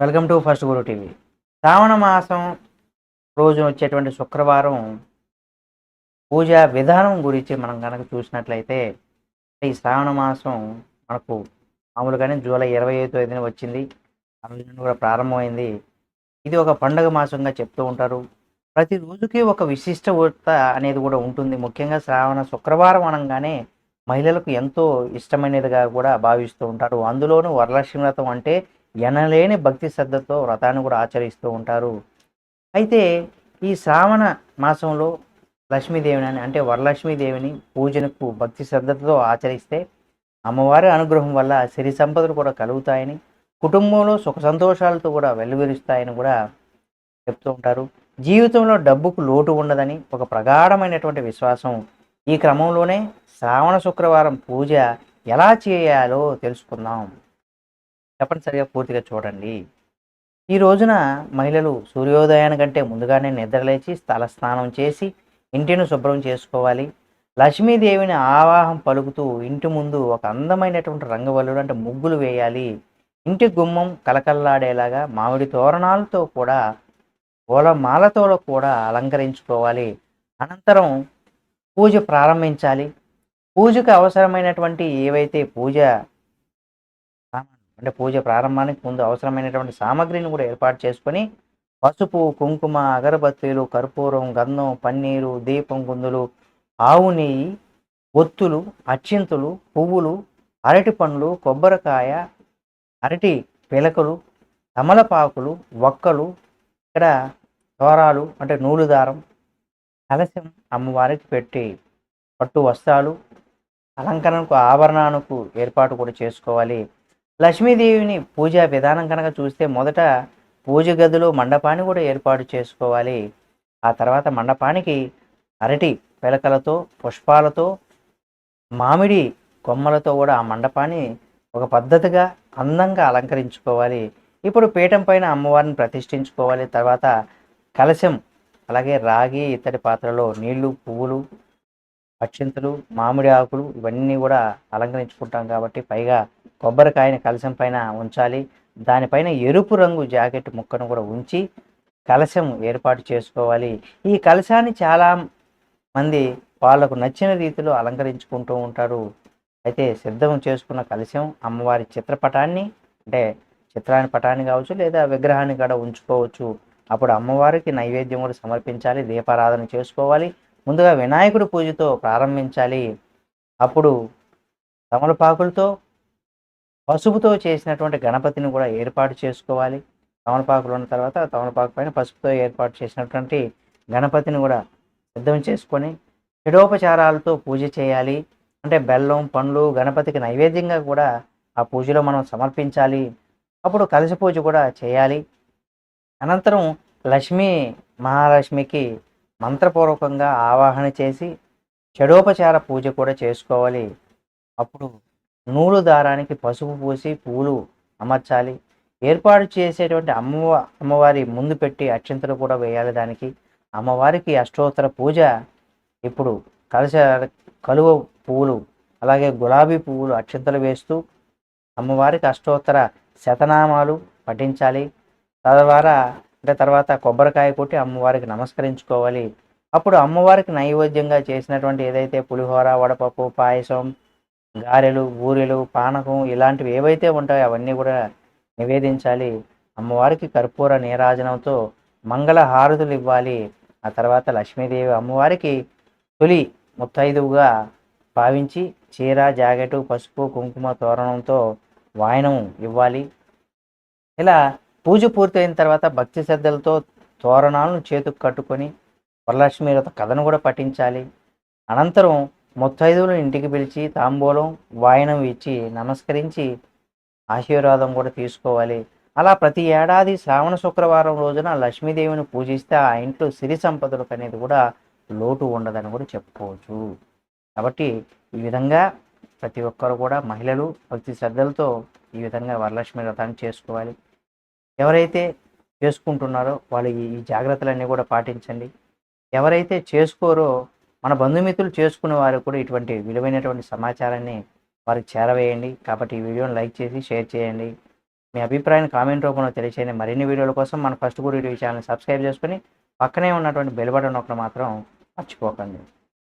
Welcome to first Guru TV. Shravana మాసం రోజు వచ్చేటువంటి శుక్రవారం పూజ విధానం గురించి మనం కనుక చూసినట్లయితే ఈ శ్రావణ మాసం మనకు మామూలుగానే జూలై ఇరవై ఐదు తేదీన వచ్చింది. ఆ రోజు నుండి కూడా ప్రారంభమైంది. ఇది ఒక పండగ మాసంగా చెప్తూ ఉంటారు. ప్రతి రోజుకి ఒక విశిష్ట ఊర్త అనేది కూడా ఉంటుంది. ముఖ్యంగా శ్రావణ శుక్రవారం అనగానే మహిళలకు ఎంతో ఇష్టమైనదిగా కూడా భావిస్తూ ఉంటారు. అందులోనూ వరలక్ష్మి వ్రతం అంటే ఎనలేని భక్తి శ్రద్ధతో వ్రతాన్ని కూడా ఆచరిస్తూ ఉంటారు. అయితే ఈ శ్రావణ మాసంలో లక్ష్మీదేవిని అని అంటే వరలక్ష్మీదేవిని పూజనకు భక్తి శ్రద్ధతో ఆచరిస్తే అమ్మవారి అనుగ్రహం వల్ల సిరి సంపదలు కూడా కలుగుతాయని కుటుంబంలో సుఖ సంతోషాలతో కూడా వెల్లువిరుస్తాయని కూడా చెప్తూ ఉంటారు. జీవితంలో డబ్బుకు లోటు ఉండదని ఒక ప్రగాఢమైనటువంటి విశ్వాసం ఈ క్రమంలోనే శ్రావణ శుక్రవారం పూజ ఎలా చేయాలో తెలుసుకుందాం. తప్పనిసరిగా పూర్తిగా చూడండి. ఈ రోజున మహిళలు సూర్యోదయానికంటే ముందుగానే నిద్రలేచి స్థల స్నానం చేసి ఇంటిని శుభ్రం చేసుకోవాలి. లక్ష్మీదేవిని ఆవాహం పలుకుతూ ఇంటి ముందు ఒక అందమైనటువంటి రంగవల్లుడు అంటే ముగ్గులు వేయాలి. ఇంటి గుమ్మం కలకల్లాడేలాగా మామిడి తోరణాలతో కూడా పూలమాలతో కూడా అలంకరించుకోవాలి. అనంతరం పూజ ప్రారంభించాలి. పూజకు అవసరమైనటువంటి ఏవైతే పూజ అంటే పూజ ప్రారంభానికి ముందు అవసరమైనటువంటి సామాగ్రిని కూడా ఏర్పాటు చేసుకొని పసుపు కుంకుమ అగరబత్తీలు కర్పూరం గంధం పన్నీరు దీపం గుందులు ఆవు నెయ్యి ఒత్తులు అచ్చింతులు పువ్వులు అరటి పండ్లు కొబ్బరికాయ అరటి పిలకలు తమలపాకులు వక్కలు ఇక్కడ తోరాలు అంటే నూలు దారం కలశం అమ్మవారికి పెట్టి పట్టు వస్త్రాలు అలంకరణకు ఆభరణాలకు ఏర్పాటు కూడా చేసుకోవాలి. లక్ష్మీదేవిని పూజా విధానం కనుక చూస్తే మొదట పూజ గదిలో మండపాన్ని కూడా ఏర్పాటు చేసుకోవాలి. ఆ తర్వాత మండపానికి అరటి పిలకలతో పుష్పాలతో మామిడి కొమ్మలతో కూడా ఆ మండపాన్ని ఒక పద్ధతిగా అందంగా అలంకరించుకోవాలి. ఇప్పుడు పీఠం పైన అమ్మవారిని ప్రతిష్ఠించుకోవాలి. తర్వాత కలశం అలాగే రాగి ఇత్తడి పాత్రలో నీళ్ళు పువ్వులు అక్షింతలు మామిడి ఆకులు ఇవన్నీ కూడా అలంకరించుకుంటాం కాబట్టి పైగా కొబ్బరికాయని కలశం పైన ఉంచాలి. దానిపైన ఎరుపు రంగు జాకెట్ ముక్కను కూడా ఉంచి కలశం ఏర్పాటు చేసుకోవాలి. ఈ కలశాన్ని చాలా మంది వాళ్ళకు నచ్చిన రీతిలో అలంకరించుకుంటూ ఉంటారు. అయితే సిద్ధం చేసుకున్న కలశం అమ్మవారి చిత్రపటాన్ని అంటే చిత్రాన్ని పటాన్ని కావచ్చు లేదా విగ్రహాన్ని కూడా ఉంచుకోవచ్చు. అప్పుడు అమ్మవారికి నైవేద్యం కూడా సమర్పించాలి దీపారాధన చేసుకోవాలి ముందుగా వినాయకుడి పూజతో ప్రారంభించాలి. అప్పుడు తమలపాకులతో పసుపుతో చేసినటువంటి గణపతిని కూడా ఏర్పాటు చేసుకోవాలి. తమలపాకులు ఉన్న తర్వాత తమలపాకు పైన పసుపుతో ఏర్పాటు చేసినటువంటి గణపతిని కూడా సిద్ధం చేసుకొని షడోపచారాలతో పూజ చేయాలి. అంటే బెల్లం పండ్లు గణపతికి నైవేద్యంగా కూడా ఆ పూజలో మనం సమర్పించాలి. అప్పుడు కలిసి పూజ కూడా చేయాలి. అనంతరం లక్ష్మీ మహాలక్ష్మికి మంత్రపూర్వకంగా ఆవాహన చేసి షడోపచార పూజ కూడా చేసుకోవాలి. అప్పుడు నూలు దారానికి పసుపు పూసి పూలు అమర్చాలి. ఏర్పాటు చేసేటువంటి అమ్మవ అమ్మవారి ముందు పెట్టి అక్షంతలు కూడా వేయాలి దానికి. అమ్మవారికి అష్టోత్తర పూజ ఇప్పుడు కలశ కలువ పువ్వులు అలాగే గులాబీ పువ్వులు అక్షంతలు వేస్తూ అమ్మవారికి అష్టోత్తర శతనామాలు పఠించాలి. తద్వారా అంటే తర్వాత కొబ్బరికాయ కొట్టి అమ్మవారికి నమస్కరించుకోవాలి. అప్పుడు అమ్మవారికి నైవేద్యంగా చేసినటువంటి ఏదైతే పులిహోర వడపప్పు పాయసం గారెలు బూరెలు పానకం ఇలాంటివి ఏవైతే ఉంటాయో అవన్నీ కూడా నివేదించాలి. అమ్మవారికి కర్పూర నీరాజనంతో మంగళ హారతులు ఇవ్వాలి. ఆ తర్వాత లక్ష్మీదేవి అమ్మవారికి తొలి ముత్తైదువుగా భావించి చీర జాకెట్ పసుపు కుంకుమ తోరణంతో వాయనం ఇవ్వాలి. ఇలా పూజ పూర్తయిన తర్వాత భక్తి శ్రద్ధలతో తోరణాలను చేతుకు కట్టుకొని వరలక్ష్మి వ్రత కథను కూడా పఠించాలి. అనంతరం ముత్తైదువులు ఇంటికి పిలిచి తాంబూలం వాయనం ఇచ్చి నమస్కరించి ఆశీర్వాదం కూడా తీసుకోవాలి. అలా ప్రతి ఏడాది శ్రావణ శుక్రవారం రోజున లక్ష్మీదేవిని పూజిస్తే ఆ ఇంట్లో సిరి సంపదలకు అనేది కూడా లోటు ఉండదని కూడా చెప్పుకోవచ్చు. కాబట్టి ఈ విధంగా ప్రతి ఒక్కరు కూడా మహిళలు భక్తి శ్రద్ధలతో ఈ విధంగా వరలక్ష్మి వ్రతాన్ని చేసుకోవాలి. ఎవరైతే చేసుకుంటున్నారో వాళ్ళు ఈ ఈ జాగ్రత్తలన్నీ కూడా పాటించండి. ఎవరైతే చేసుకోరో మన బంధుమిత్రులు చేసుకునే వారు కూడా ఇటువంటి విలువైనటువంటి సమాచారాన్ని వారికి చేరవేయండి. కాబట్టి ఈ వీడియోని లైక్ చేసి షేర్ చేయండి. మీ అభిప్రాయాన్ని కామెంట్ రూపంలో తెలియచేయండి. మరిన్ని వీడియోల కోసం మన first good YouTube channel subscribe చేసుకుని పక్కనే ఉన్నటువంటి బెల్ బటన్ ఒకటి మాత్రం మర్చిపోకండి.